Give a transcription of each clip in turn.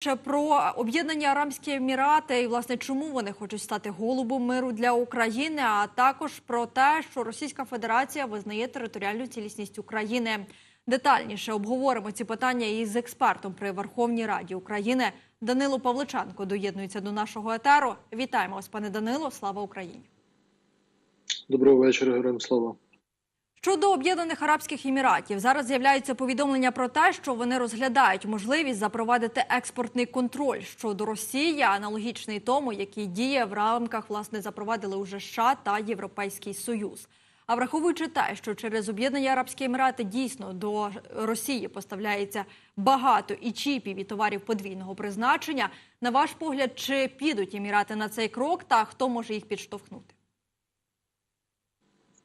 Ще про об'єднані Арамські Емірати і власне чому вони хочуть стати голубом миру для України, а також про те, що Російська Федерація визнає територіальну цілісність України. Детальніше обговоримо ці питання із експертом при Верховній Раді України Данило Павличенко доєднується до нашого етеру. Вітаємо вас, пане Данило. Слава Україні! Доброго вечора, героям слава. Щодо об'єднаних арабських еміратів, зараз з'являються повідомлення про те, що вони розглядають можливість запровадити експортний контроль щодо Росії, аналогічний тому, який діє в рамках власне запровадили уже США та Європейський Союз. А враховуючи те, що через об'єднані арабські емірати дійсно до Росії поставляється багато і чіпів і товарів подвійного призначення, на ваш погляд, чи підуть емірати на цей крок, та хто може їх підштовхнути?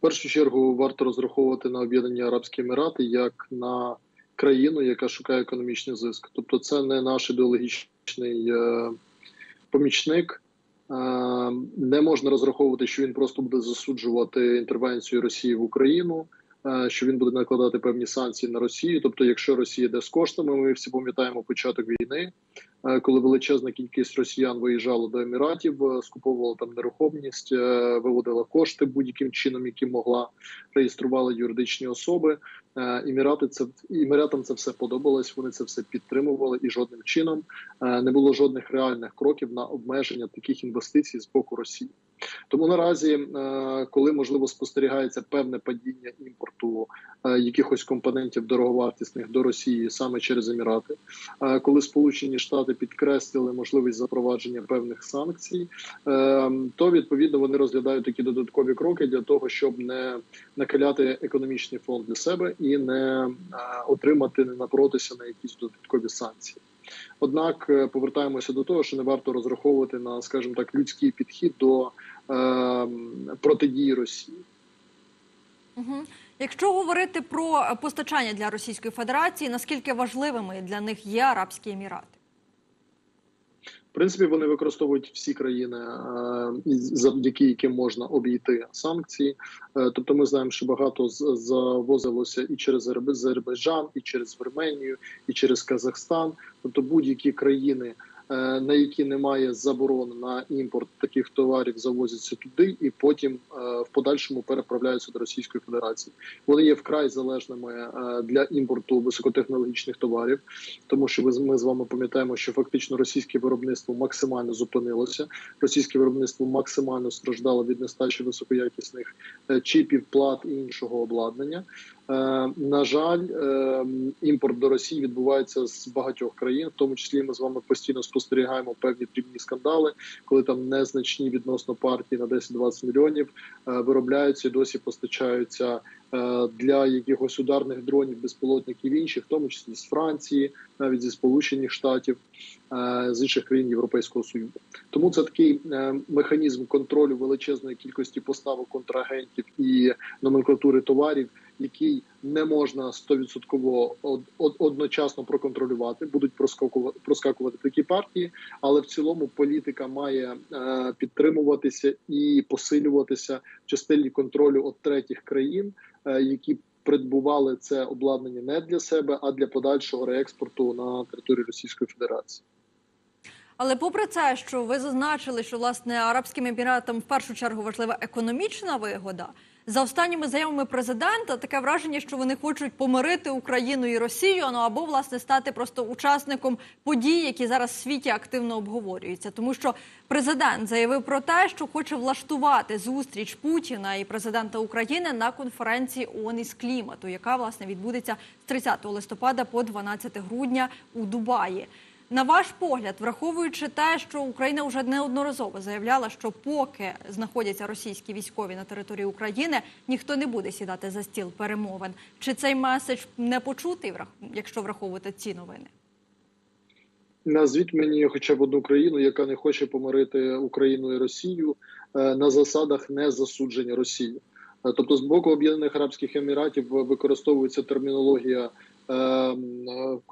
Першу чергу варто розраховувати на Об'єднані Арабські Емірати як на країну, яка шукає економічний зиск. Тобто, це не наш ідеологічний е, помічник. Е, не можна розраховувати, що він просто буде засуджувати інтервенцію Росії в Україну, е, що він буде накладати певні санкції на Росію. Тобто, якщо Росія йде з коштами, ми всі пам'ятаємо початок війни, коли величезна кількість росіян виїжджала до Еміратів, е, скуповувала там нерухомість, е, виводила кошти будь-яким чином, які могла, реєструвала юридичні особи. Е, Емірати це еміратам це все подобалось. Вони це все підтримували, і жодним чином е, не було жодних реальних кроків на обмеження таких інвестицій з боку Росії. Тому наразі, е, коли можливо спостерігається певне падіння імпорту е, якихось компонентів дороговартісних до Росії саме через Емірати, е, коли Сполучені Штати підкреслили можливість запровадження певних санкцій, то відповідно вони розглядають такі додаткові кроки для того, щоб не накаляти економічний фонд для себе і не отримати, не напоротися на якісь додаткові санкції. Однак е, повертаємося до того, що не варто розраховувати на, скажімо так, людський підхід до е, протидії Росії. Угу. Якщо говорити про постачання для Російської Федерації, наскільки важливими для них є Арабські Емірати? Принципі, вони використовують всі країни, е, завдяки яким можна обійти санкції. Е, тобто, ми знаємо, що багато завозилося і через Азербайджан, і через Вірменію, і через Казахстан. Тобто, будь-які країни. Е, На які немає заборон на імпорт таких товарів, завозяться туди і потім е, в подальшому переправляються до Російської Федерації. Вони є вкрай залежними е, для імпорту високотехнологічних товарів, тому що ми з вами пам'ятаємо, що фактично російське виробництво максимально зупинилося. Російське виробництво максимально страждало від нестачі високоякісних чіпів, плат і іншого обладнання. Е, На жаль, е, імпорт до Росії відбувається з багатьох країн, в тому числі ми з вами постійно спостерігаємо певні дрібні скандали, коли там незначні відносно партії на 10-20 мільйонів е, виробляються і досі постачаються для якихось ударних дронів, безпілотників інших, в тому числі з Франції, навіть зі Сполучених Штатів, з інших країн Європейського Союзу. Тому це такий механізм контролю величезної кількості поставок контрагентів і номенклатури товарів, який не можна 100% од- од- одночасно проконтролювати, будуть проскакувати, проскакувати такі партії, але в цілому політика має е, підтримуватися і посилюватися в частині контролю від третіх країн, е, які придбували це обладнання не для себе, а для подальшого реекспорту на територію Російської Федерації. Але попри це, що ви зазначили, що власне Арабським Еміратам в першу чергу важлива економічна вигода. За останніми заявами президента таке враження, що вони хочуть помирити Україну і Росію, ну або власне стати просто учасником подій, які зараз в світі активно обговорюються. Тому що президент заявив про те, що хоче влаштувати зустріч Путіна і президента України на конференції ООН із клімату, яка власне відбудеться з 30 листопада по 12 грудня у Дубаї. На ваш погляд, враховуючи те, що Україна вже неодноразово заявляла, що поки знаходяться російські військові на території України, ніхто не буде сідати за стіл перемовин. Чи цей меседж не почутий, якщо враховувати ці новини? Назвіть мені хоча б одну країну, яка не хоче помирити Україну і Росію е, на засадах незасудження Росії. Е, Тобто, з боку Об'єднаних Арабських Еміратів використовується термінологія е,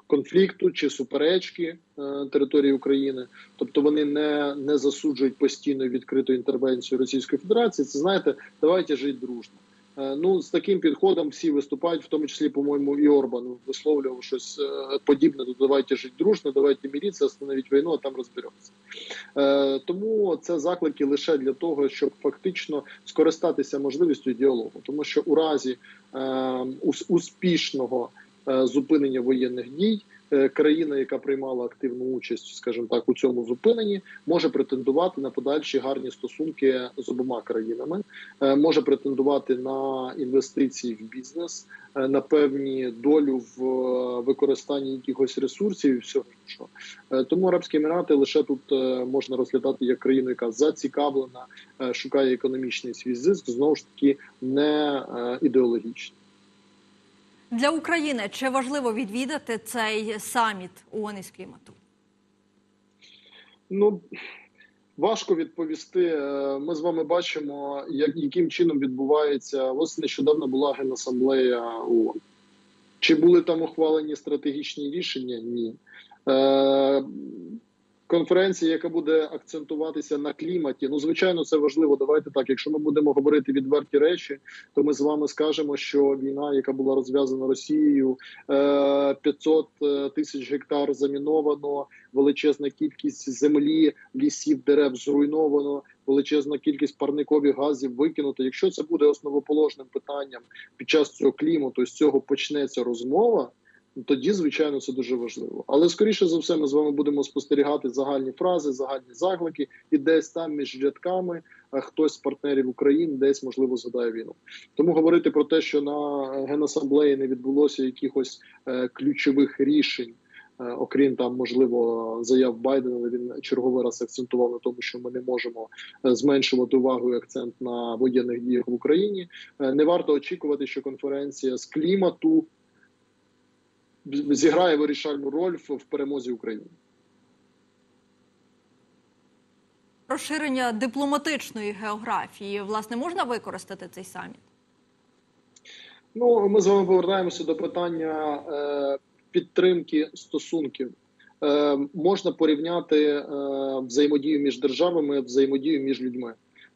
конфлікту чи суперечки е, території України. Тобто вони не, не засуджують постійно відкриту інтервенцію Російської Федерації. Це знаєте, давайте жити дружно. Е, Ну, з таким підходом всі виступають, в тому числі, по-моєму, і Орбан висловлював щось е, подібне. Ну, давайте жити дружно, давайте міритися, остановіть війну, а там розберемося. Тому це заклики лише для того, щоб фактично скористатися можливістю діалогу, тому що у разі е, успішного зупинення воєнних дій. е, Країна, яка приймала активну участь, скажімо так, у цьому зупиненні, може претендувати на подальші гарні стосунки з обома країнами, е, може претендувати на інвестиції в бізнес, е, на певні долю в е, використанні якихось ресурсів і всього іншого. Е, Тому Арабські Емірати лише тут е, можна розглядати як країну, яка зацікавлена, е, шукає економічний свій зиск, знову ж таки не е, ідеологічний. Для України чи важливо відвідати цей саміт ООН із клімату? Ну важко відповісти. Е, Ми з вами бачимо, як яким чином відбувається. Ось нещодавно була генасамблея ООН. Чи були там ухвалені стратегічні рішення? Ні. Е, Конференція, яка буде акцентуватися на кліматі, ну звичайно, це важливо. Давайте так. Якщо ми будемо говорити відверті речі, то ми з вами скажемо, що війна, яка була розв'язана Росією, е, 500 тисяч гектар заміновано, величезна кількість землі, лісів, дерев зруйновано, величезна кількість парникових газів викинуто. Якщо це буде основоположним питанням під час цього клімату, з цього почнеться розмова. Ну, Тоді, звичайно, це дуже важливо. Але скоріше за все, ми з вами будемо спостерігати загальні фрази, загальні заклики, і десь там між рядками е, хтось з партнерів України десь можливо згадає війну. Тому говорити про те, що на генасамблеї не відбулося якихось е, ключових рішень. Е, Окрім там, можливо, заяв Байдена, він черговий раз акцентував на тому, що ми не можемо зменшувати увагу і акцент на воєнних діях в Україні. Не варто очікувати, що конференція з клімату зіграє вирішальну роль в перемозі України. Розширення дипломатичної географії власне можна використати цей саміт? Ну, ми з вами повертаємося до питання е, підтримки стосунків. Е, можна порівняти е, взаємодію між державами, взаємодію між людьми.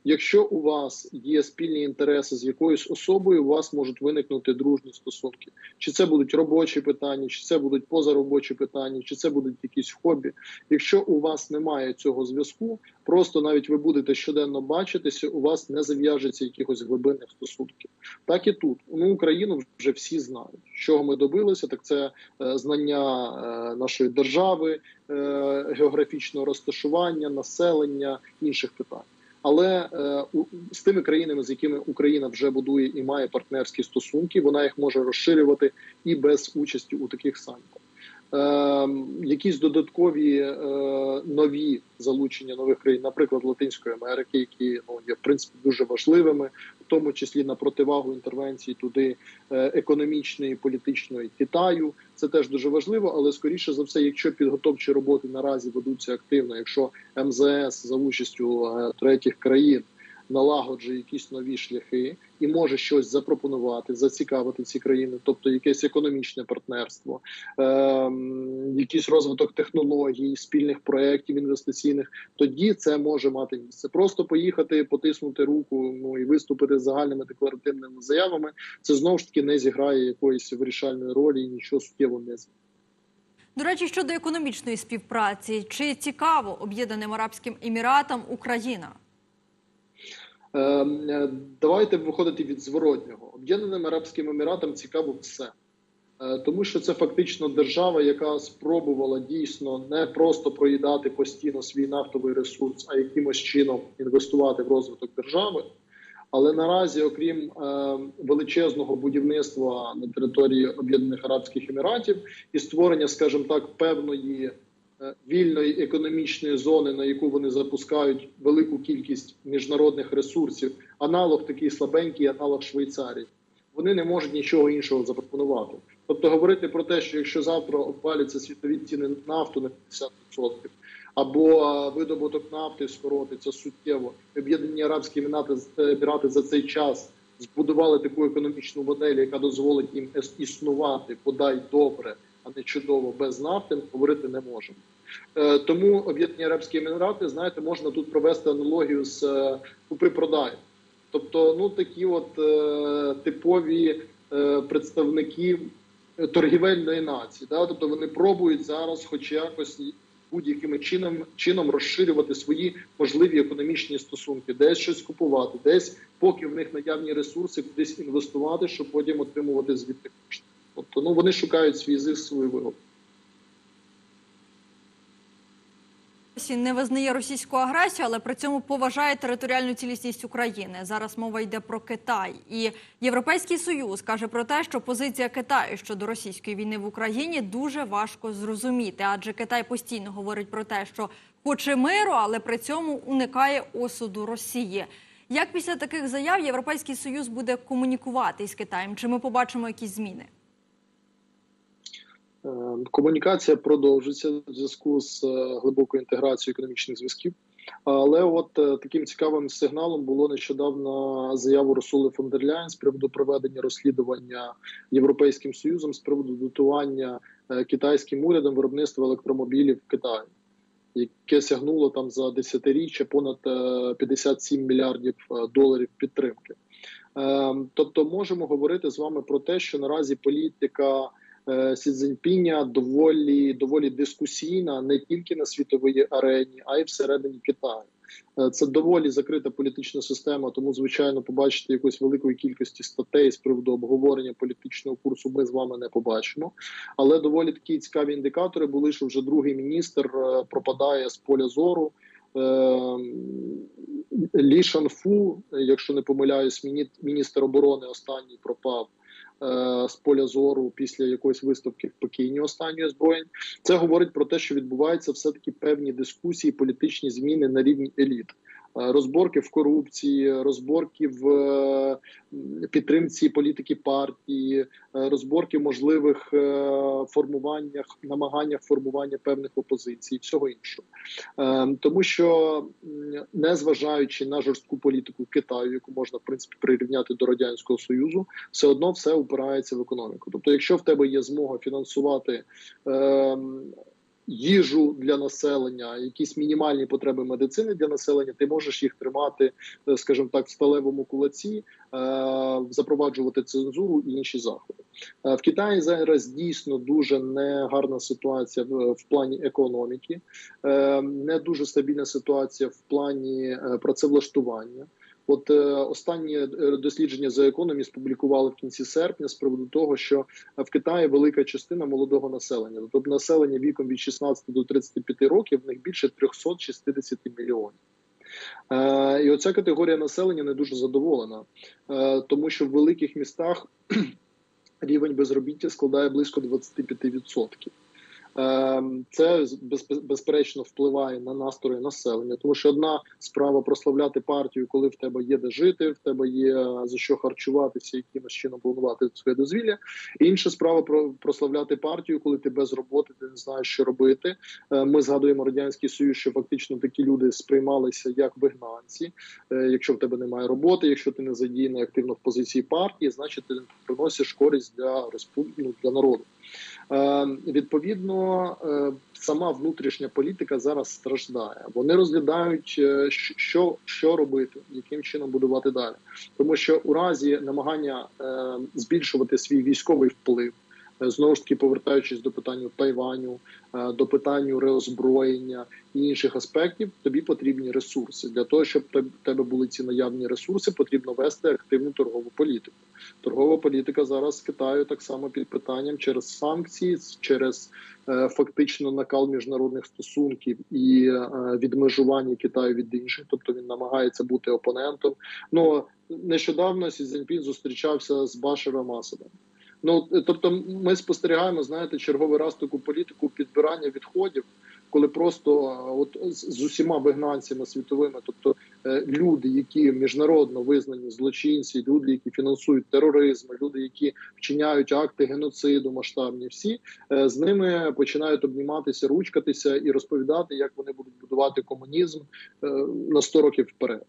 Якщо у вас є спільні інтереси з якоюсь особою, у вас можуть виникнути дружні стосунки. Чи це будуть робочі питання, чи це будуть позаробочі питання, чи це будуть якісь хобі. Якщо у вас немає цього зв'язку, просто навіть ви будете щоденно бачитися, у вас не зав'яжеться якихось глибинних стосунків. Так і тут ну Україну вже всі знають. Чого ми добилися, так це е, знання е, нашої держави, е, географічного розташування, населення інших питань. Але е, з тими країнами, з якими Україна вже будує і має партнерські стосунки, вона їх може розширювати і без участі у таких самітах. Е, якісь додаткові е, нові залучення нових країн, наприклад, Латинської Америки, які ну є в принципі дуже важливими, в тому числі на противагу інтервенції туди е, економічної, політичної Китаю. Це теж дуже важливо, але скоріше за все, якщо підготовчі роботи наразі ведуться активно, якщо МЗС за участю е, третіх країн налагоджує якісь нові шляхи і може щось запропонувати, зацікавити ці країни, тобто якесь економічне партнерство, ем, якийсь розвиток технологій, спільних проєктів інвестиційних, тоді це може мати місце. Просто поїхати, потиснути руку, ну і виступити з загальними декларативними заявами. Це знову ж таки не зіграє якоїсь вирішальної ролі і нічого суттєво не змінить. До речі, щодо економічної співпраці, чи цікаво Об'єднаним Арабським Еміратам Україна? Ем, е, Давайте виходити від зворотнього. Об'єднаним Арабським Еміратам цікаво все, Е, тому що це фактично держава, яка спробувала дійсно не просто проїдати постійно свій нафтовий ресурс, а якимось чином інвестувати в розвиток держави. Але наразі, окрім е, величезного будівництва на території Об'єднаних Арабських Еміратів і створення, скажімо так, певної вільної економічної зони, на яку вони запускають велику кількість міжнародних ресурсів, аналог такий слабенький, аналог Швейцарії, вони не можуть нічого іншого запропонувати. Тобто говорити про те, що якщо завтра обваляться світові ціни на нафту на 50%, або е, видобуток нафти скоротиться суттєво, об'єднані арабські Емірати, Емірати за цей час збудували таку економічну модель, яка дозволить їм існувати подай добре, а не чудово без нафти, говорити не можемо. Е, Тому об'єднані арабські емірати, знаєте, можна тут провести аналогію з е, купи-продай. Тобто, ну такі от е, типові е, представники торгівельної нації. Да? Тобто вони пробують зараз, хоч якось будь-яким чином чином розширювати свої можливі економічні стосунки, десь щось купувати, десь поки в них наявні ресурси, кудись інвестувати, щоб потім отримувати звідти кошти. Тобто, ну вони шукають свій зиск, свою вигоду. Не визнає російську агресію, але при цьому поважає територіальну цілісність України. Зараз мова йде про Китай. І Європейський Союз каже про те, що позиція Китаю щодо російської війни в Україні дуже важко зрозуміти, адже Китай постійно говорить про те, що хоче миру, але при цьому уникає осуду Росії. Як після таких заяв Європейський Союз буде комунікувати із Китаєм? Чи ми побачимо якісь зміни? Е, Комунікація продовжиться в зв'язку з е, глибокою інтеграцією економічних зв'язків. Але от е, таким цікавим сигналом було нещодавно заяву Росули фон дер Ляйн з приводу проведення розслідування Європейським Союзом з приводу дотування китайським урядом виробництва електромобілів в Китаї, яке сягнуло там за десятиріччя понад е, 57 мільярдів доларів підтримки. Е, Тобто, можемо говорити з вами про те, що наразі політика. Е, Сі Цзіньпіня доволі доволі дискусійна не тільки на світовій арені, а й всередині Китаю. Е, Це доволі закрита політична система, тому звичайно побачити якоїсь великої кількості статей з приводу обговорення політичного курсу. Ми з вами не побачимо. Але доволі такі цікаві індикатори були, що вже другий міністр е, пропадає з поля зору. Лі Шанфу, якщо не помиляюсь, міністр оборони останній пропав з поля зору після якоїсь виставки в Пекіні останньої зброї. Це говорить про те, що відбуваються все таки певні дискусії, політичні зміни на рівні еліт. Е, Розборки в корупції, розборки в е, підтримці політики партії, е, розборки в можливих формуваннях, намаганнях формування певних опозицій, всього іншого. Тому що, незважаючи на жорстку політику Китаю, яку можна в принципі прирівняти до радянського союзу, все одно все упирається в економіку. Тобто, якщо в тебе є змога фінансувати. Їжу для населення, якісь мінімальні потреби медицини для населення, ти можеш їх тримати, е, скажімо так, в сталевому кулаці, е, запроваджувати цензуру і інші заходи. Е, В Китаї зараз дійсно дуже негарна ситуація в, плані економіки, не дуже стабільна ситуація в плані працевлаштування. От е, останні е, дослідження за економіст публікували в кінці серпня з приводу того, що в Китаї велика частина молодого населення, тобто населення віком від 16 до 35 років, в них більше 360 мільйонів. Е, і оця категорія населення не дуже задоволена, е, тому що в великих містах рівень безробіття складає близько 25%. Е, Це без- безперечно впливає на настрої населення, тому що одна справа прославляти партію, коли в тебе є де жити, в тебе є за що харчуватися, якимось чином планувати своє дозвілля. Інша справа про прославляти партію, коли ти без роботи, ти не знаєш, що робити. Е, Ми згадуємо радянський союз, що фактично такі люди сприймалися як вигнанці. Е, Якщо в тебе немає роботи, якщо ти не задіяний активно в позиції партії, значить ти приносиш користь для респу- ну, для народу. Е, Відповідно, е, сама внутрішня політика зараз страждає. Вони розглядають, е, що, що робити, яким чином будувати далі, тому що у разі намагання збільшувати свій військовий вплив. Е, Знову ж таки, повертаючись до питання Тайваню, е, до питання реозброєння і інших аспектів, тобі потрібні ресурси. Для того, щоб тебе були ці наявні ресурси, потрібно вести активну торгову політику. Торгова політика зараз Китаю так само під питанням через санкції, через е, фактично накал міжнародних стосунків і відмежування Китаю від інших, тобто він намагається бути опонентом. Ну нещодавно Сі Цзіньпін зустрічався з Башаром Асадом. Ну тобто, ми спостерігаємо, знаєте, черговий раз таку політику підбирання відходів, коли просто от з, усіма вигнанцями світовими, тобто е, люди, які міжнародно визнані злочинці, люди, які фінансують тероризм, люди, які вчиняють акти геноциду, масштабні, всі е, з ними починають обніматися, ручкатися і розповідати, як вони будуть будувати комунізм е, на 100 років вперед.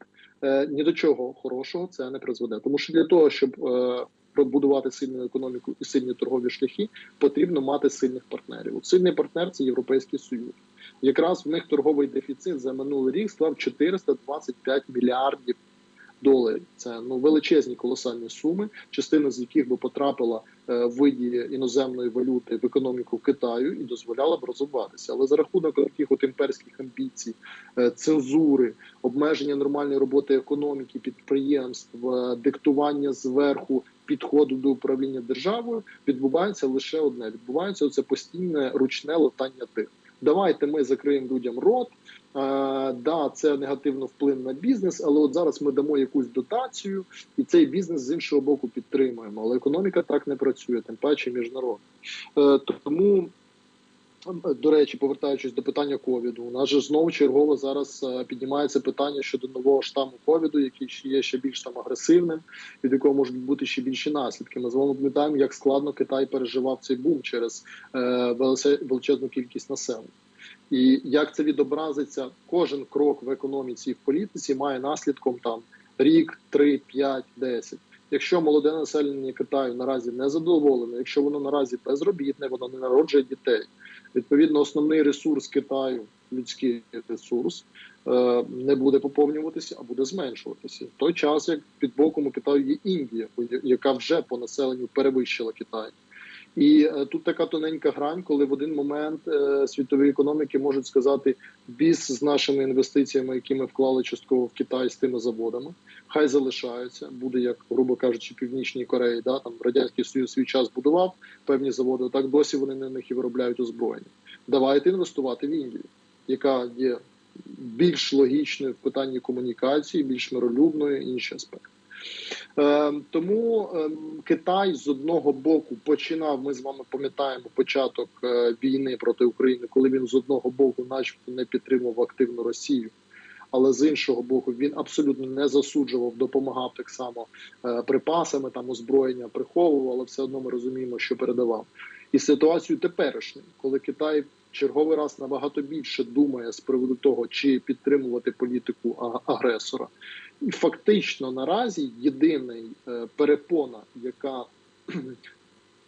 Ні до чого хорошого це не призведе, тому що для того, щоб пробудувати сильну економіку і сильні торгові шляхи, потрібно мати сильних партнерів. Сильний партнер це Європейський Союз. Якраз в них торговий дефіцит за минулий рік склав 425 мільярдів доларів. Це ну величезні колосальні суми, частина з яких би потрапила е, в виді іноземної валюти в економіку Китаю і дозволяла б розвиватися. Але за рахунок таких от імперських амбіцій, е, цензури, обмеження нормальної роботи економіки, підприємств, е, диктування зверху підходу до управління державою, відбувається лише одне: відбувається це постійне ручне латання тих. Давайте ми закриємо людям рот. Е, да, це негативно вплине на бізнес, але от зараз ми дамо якусь дотацію, і цей бізнес з іншого боку підтримуємо. Але економіка так не працює, тим паче міжнародна. Е, тому. До речі, повертаючись до питання ковіду, у нас же знову чергово зараз е, піднімається питання щодо нового штаму ковіду, який є ще більш там агресивним, від якого можуть бути ще більші наслідки. Ми з вами пам'ятаємо, як складно Китай переживав цей бум через е, величезну кількість населення. І як це відобразиться, кожен крок в економіці і в політиці має наслідком там рік, три, п'ять, десять. Якщо молоде населення Китаю наразі не задоволене, якщо воно наразі безробітне, воно не народжує дітей. Відповідно, основний ресурс Китаю, людський ресурс, е, не буде поповнюватися, а буде зменшуватися. В той час, як під боком у Китаю є Індія, яка вже по населенню перевищила Китай. І е, тут така тоненька грань, коли в один момент е, світові економіки можуть сказати біз з нашими інвестиціями, які ми вклали частково в Китай з тими заводами, хай залишаються. Буде як, грубо кажучи, північній Кореї. Да там радянський союз свій час будував певні заводи. Так досі вони на них і виробляють озброєння. Давайте інвестувати в Індію, яка є більш логічною в питанні комунікації, більш миролюбною, інші аспекти. Е, тому е, Китай з одного боку починав. Ми з вами пам'ятаємо початок е, війни проти України, коли він з одного боку, начебто, не підтримував активну Росію. Але з іншого боку, він абсолютно не засуджував, допомагав так само е, припасами, там озброєння приховував, але все одно ми розуміємо, що передавав. І ситуацію теперішню, коли Китай черговий раз набагато більше думає з приводу того, чи підтримувати політику агресора, і фактично наразі єдиний е, перепона, яка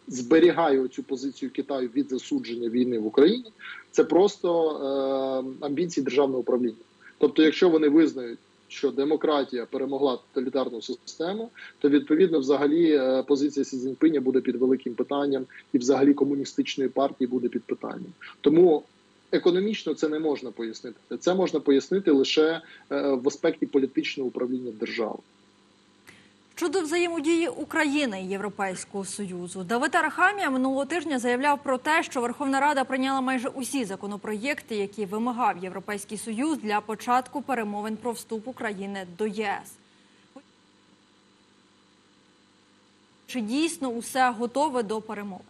зберігає цю позицію Китаю від засудження війни в Україні, це просто е, амбіції державного управління. Тобто, якщо вони визнають, що демократія перемогла тоталітарну систему, то відповідно, взагалі, е, позиція Сі Цзіньпиня буде під великим питанням, і взагалі комуністичної партії буде під питанням. Тому економічно це не можна пояснити. Це можна пояснити лише е, в аспекті політичного управління держави. Щодо взаємодії України і Європейського союзу, Давид Арахамія минулого тижня заявляв про те, що Верховна Рада прийняла майже усі законопроєкти, які вимагав Європейський Союз для початку перемовин про вступ України до ЄС. Чи дійсно усе готове до перемовин?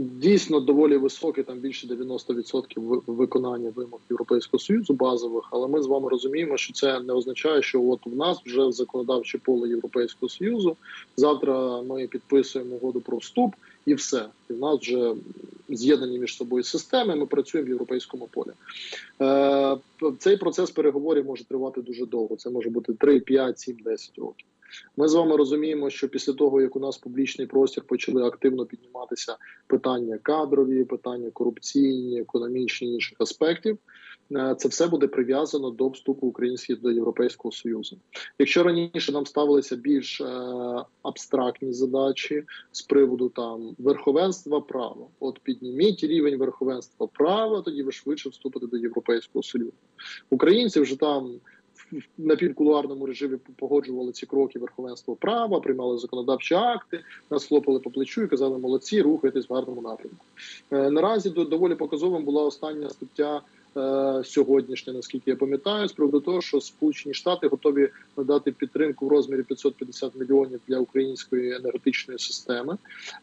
Дійсно доволі високе, там більше 90% виконання вимог Європейського союзу базових. Але ми з вами розуміємо, що це не означає, що от в нас вже законодавче поле Європейського союзу. Завтра ми підписуємо угоду про вступ, і все. І в нас вже з'єднані між собою системи. Ми працюємо в європейському полі. Е, цей процес переговорів може тривати дуже довго. Це може бути 3, 5, 7, 10 років. Ми з вами розуміємо, що після того, як у нас публічний простір почали активно підніматися питання кадрові, питання корупційні, економічні інших аспектів, е, це все буде прив'язано до вступу України до Європейського Союзу. Якщо раніше нам ставилися більш е, абстрактні задачі з приводу там верховенства права, от підніміть рівень верховенства права, тоді ви швидше вступите до Європейського Союзу. Українці вже там напівкулуарному режимі погоджували ці кроки верховенства права, приймали законодавчі акти, нас хлопали по плечу і казали, молодці, рухайтесь в гарному напрямку. Е, наразі до- доволі показовим була остання стаття. е, Сьогоднішня, наскільки я пам'ятаю, з приводу того, що Сполучені Штати готові надати підтримку в розмірі 550 мільйонів для української енергетичної системи,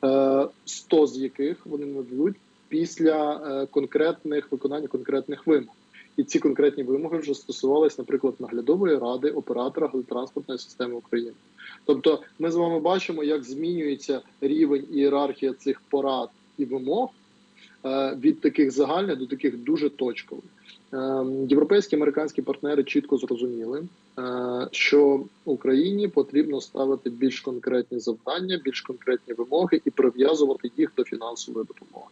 е, 100 з яких вони нададуть після е, конкретних виконання конкретних вимог. І ці конкретні вимоги вже стосувалися, наприклад, наглядової ради оператора газотранспортної системи України. Тобто, ми з вами бачимо, як змінюється рівень ієрархія цих порад і вимог е, від таких загальних до таких дуже точкових. Е, Європейські американські партнери чітко зрозуміли, е, що Україні потрібно ставити більш конкретні завдання, більш конкретні вимоги і прив'язувати їх до фінансової допомоги.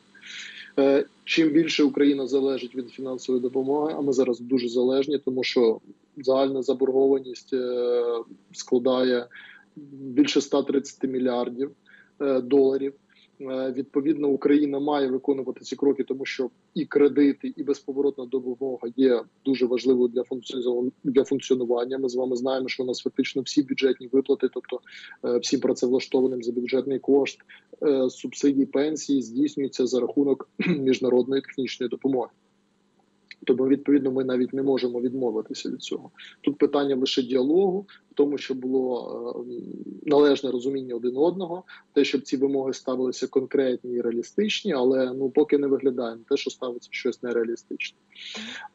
Е, Чим більше Україна залежить від фінансової допомоги, а ми зараз дуже залежні, тому що загальна заборгованість е, складає більше 130 мільярдів е, доларів. Е, Відповідно, Україна має виконувати ці кроки, тому що і кредити, і безповоротна допомога є дуже важливою для для функціонування. Ми з вами знаємо, що у нас фактично всі бюджетні виплати, тобто е, всім працевлаштованим за бюджетний кошт, е, субсидії пенсії здійснюються за рахунок міжнародної технічної допомоги. Тому, відповідно, ми навіть не можемо відмовитися від цього. Тут питання лише діалогу, в тому, щоб було е, належне розуміння один одного, те, щоб ці вимоги ставилися конкретні і реалістичні, але ну поки не виглядає на те, що ставиться щось нереалістичне.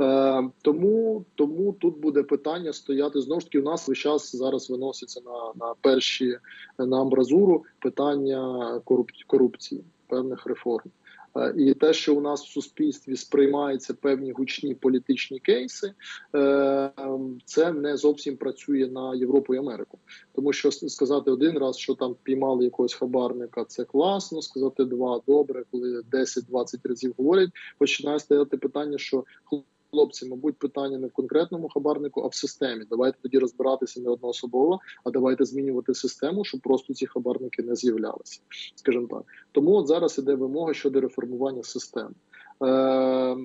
Е, тому, тому тут буде питання стояти знову ж таки. У нас весь час зараз виноситься на, на перші на амбразуру питання коруп, корупції певних реформ. Е, І те, що у нас в суспільстві сприймаються певні гучні політичні кейси, е, це не зовсім працює на Європу і Америку. Тому що сказати один раз, що там піймали якогось хабарника, це класно. Сказати два добре, коли 10-20 разів говорять, починає стояти питання, що хлопці, мабуть, питання не в конкретному хабарнику, а в системі. Давайте тоді розбиратися не одноособово, а давайте змінювати систему, щоб просто ці хабарники не з'являлися. Скажімо так. Тому от зараз іде вимога щодо реформування систем. Е,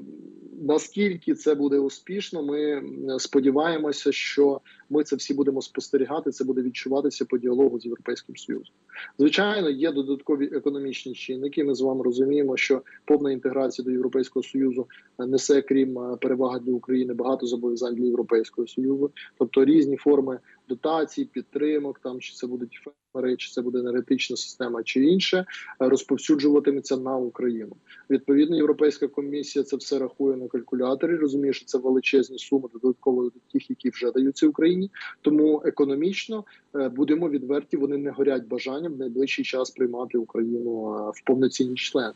наскільки це буде успішно, ми сподіваємося, що ми це всі будемо спостерігати. Це буде відчуватися по діалогу з європейським союзом. Звичайно, є додаткові економічні чинники. Ми з вами розуміємо, що повна інтеграція до європейського союзу е, несе, крім е, переваги для України, багато зобов'язань для європейського союзу, тобто різні форми дотацій, підтримок, там чи це будуть фермери, чи це буде енергетична система, чи інше, е, розповсюджуватиметься на Україну. Відповідно, європейська комісія це все рахує на калькуляторі. Розуміє, що це величезні суми додатково до тих, які вже даються Україні. Тому економічно е, будемо відверті, вони не горять бажанням в найближчий час приймати Україну е, в повноцінні члени.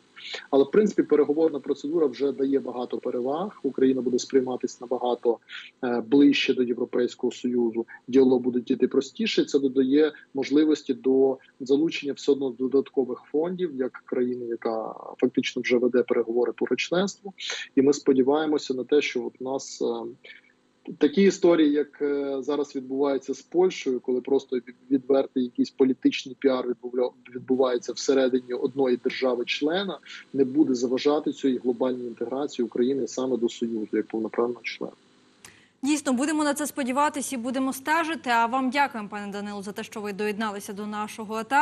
Але в принципі переговорна процедура вже дає багато переваг. Україна буде сприйматися набагато е, ближче до Європейського союзу. Діалог буде йти простіше. Це додає можливості до залучення все одно додаткових фондів як країни, яка фактично вже веде переговори про членство. І ми сподіваємося на те, що от нас. Такі історії, як е, зараз відбувається з Польщею, коли просто відвертий якийсь політичний піар відбувається всередині одної держави-члена, не буде заважати цієї глобальній інтеграції України саме до Союзу як повноправного члена. Дійсно, будемо на це сподіватися і будемо стежити. А вам дякуємо, пане Данило, за те, що ви доєдналися до нашого етеру.